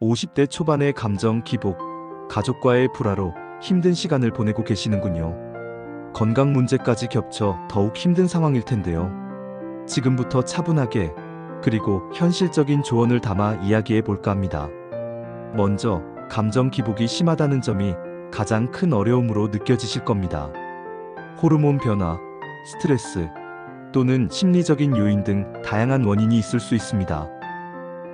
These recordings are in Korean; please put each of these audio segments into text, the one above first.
50대 초반의 감정 기복, 가족과의 불화로 힘든 시간을 보내고 계시는군요. 건강 문제까지 겹쳐 더욱 힘든 상황일 텐데요. 지금부터 차분하게 그리고 현실적인 조언을 담아 이야기해 볼까 합니다. 먼저 감정 기복이 심하다는 점이 가장 큰 어려움으로 느껴지실 겁니다. 호르몬 변화, 스트레스 또는 심리적인 요인 등 다양한 원인이 있을 수 있습니다.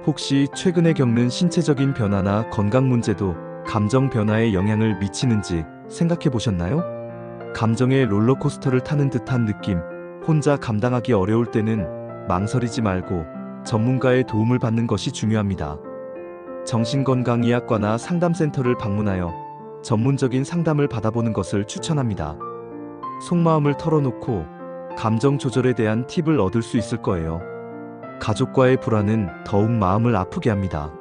혹시 최근에 겪는 신체적인 변화나 건강 문제도 감정 변화에 영향을 미치는지 생각해 보셨나요? 감정의 롤러코스터를 타는 듯한 느낌, 혼자 감당하기 어려울 때는 망설이지 말고 전문가의 도움을 받는 것이 중요합니다. 정신건강의학과나 상담센터를 방문하여 전문적인 상담을 받아보는 것을 추천합니다. 속마음을 털어놓고 감정 조절에 대한 팁을 얻을 수 있을 거예요. 가족과의 불화는 더욱 마음을 아프게 합니다.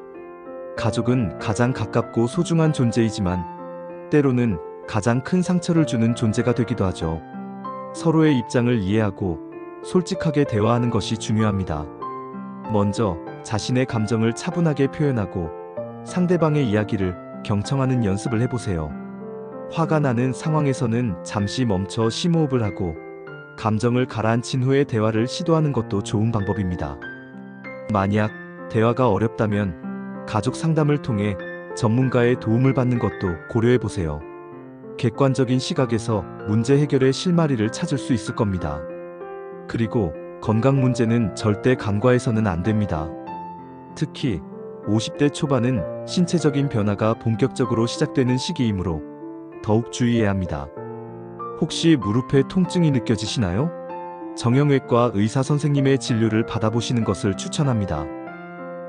가족은 가장 가깝고 소중한 존재이지만 때로는 가장 큰 상처를 주는 존재가 되기도 하죠. 서로의 입장을 이해하고 솔직하게 대화하는 것이 중요합니다. 먼저 자신의 감정을 차분하게 표현하고 상대방의 이야기를 경청하는 연습을 해보세요. 화가 나는 상황에서는 잠시 멈춰 심호흡을 하고 감정을 가라앉힌 후에 대화를 시도하는 것도 좋은 방법입니다. 만약 대화가 어렵다면 가족 상담을 통해 전문가의 도움을 받는 것도 고려해 보세요. 객관적인 시각에서 문제 해결의 실마리를 찾을 수 있을 겁니다. 그리고 건강 문제는 절대 간과해서는 안 됩니다. 특히 50대 초반은 신체적인 변화가 본격적으로 시작되는 시기이므로 더욱 주의해야 합니다. 혹시 무릎에 통증이 느껴지시나요? 정형외과 의사 선생님의 진료를 받아보시는 것을 추천합니다.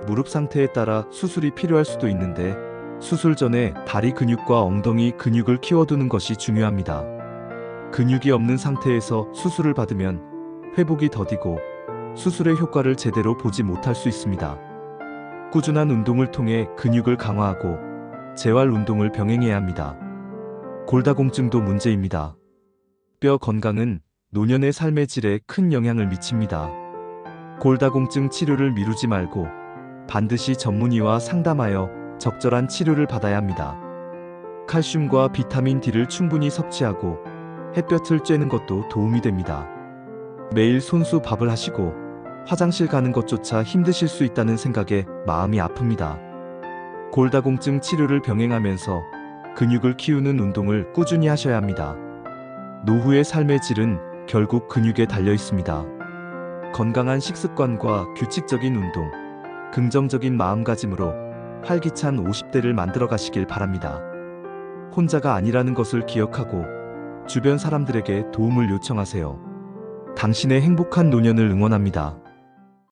무릎 상태에 따라 수술이 필요할 수도 있는데 수술 전에 다리 근육과 엉덩이 근육을 키워두는 것이 중요합니다. 근육이 없는 상태에서 수술을 받으면 회복이 더디고 수술의 효과를 제대로 보지 못할 수 있습니다. 꾸준한 운동을 통해 근육을 강화하고 재활 운동을 병행해야 합니다. 골다공증도 문제입니다. 뼈 건강은 노년의 삶의 질에 큰 영향을 미칩니다. 골다공증 치료를 미루지 말고 반드시 전문의와 상담하여 적절한 치료를 받아야 합니다. 칼슘과 비타민 D를 충분히 섭취하고 햇볕을 쬐는 것도 도움이 됩니다. 매일 손수 밥을 하시고 화장실 가는 것조차 힘드실 수 있다는 생각에 마음이 아픕니다. 골다공증 치료를 병행하면서 근육을 키우는 운동을 꾸준히 하셔야 합니다. 노후의 삶의 질은 결국 근육에 달려 있습니다. 건강한 식습관과 규칙적인 운동, 긍정적인 마음가짐으로 활기찬 50대를 만들어 가시길 바랍니다. 혼자가 아니라는 것을 기억하고 주변 사람들에게 도움을 요청하세요. 당신의 행복한 노년을 응원합니다.